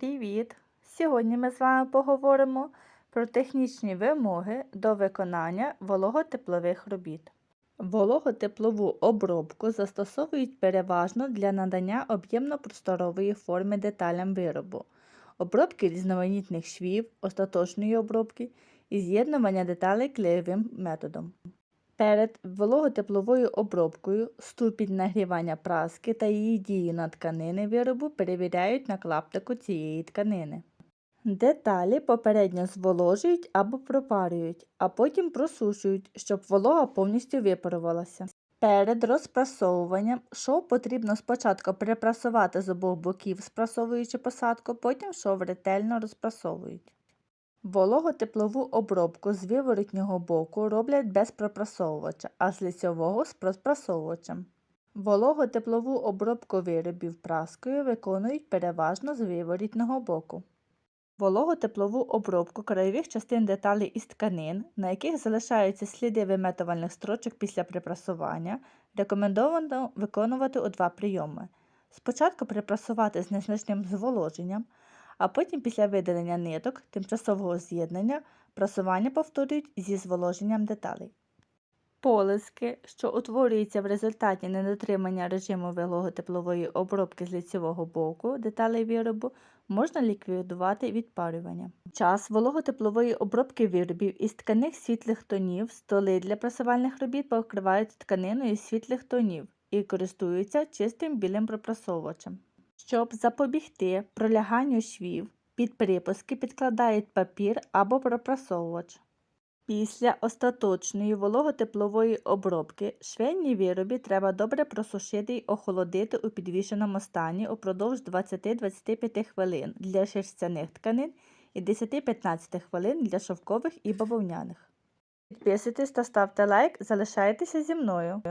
Привіт! Сьогодні ми з вами поговоримо про технічні вимоги до виконання вологотеплових робіт. Вологотеплову обробку застосовують переважно для надання об'ємно-просторової форми деталям виробу, обробки різноманітних швів, остаточної обробки і з'єднування деталей клеєвим методом. Перед вологотепловою обробкою ступінь нагрівання праски та її дію на тканини виробу перевіряють на клаптику цієї тканини. Деталі попередньо зволожують або пропарюють, а потім просушують, щоб волога повністю випарувалася. Перед розпрасовуванням шов потрібно спочатку припрасувати з обох боків, спрасовуючи посадку, потім шов ретельно розпрасовують. Вологотеплову обробку з виворотнього боку роблять без пропрасовувача, а з лицьового з проспрасовувачем. Вологотеплову обробку виробів праскою виконують переважно з виворітного боку. Вологотеплову обробку краєвих частин деталей із тканин, на яких залишаються сліди виметувальних строчок після припрасування, рекомендовано виконувати у два прийоми. Спочатку припрасувати з незначним зволоженням, а потім після видалення ниток тимчасового з'єднання прасування повторюють зі зволоженням деталей. Полиски, що утворюються в результаті недотримання режиму вологотеплової обробки з лицевого боку деталей виробу, можна ліквідувати відпарюванням. Час вологотеплової обробки виробів із тканих світлих тонів столи для прасувальних робіт покривають тканиною світлих тонів і користуються чистим білим пропрасовувачем. Щоб запобігти проляганню швів, під припуски підкладають папір або пропрасовувач. Після остаточної вологотеплової обробки швейні вироби треба добре просушити й охолодити у підвішеному стані упродовж 20-25 хвилин для шерстяних тканин і 10-15 хвилин для шовкових і бавовняних. Підписуйтесь та ставте лайк, залишайтеся зі мною.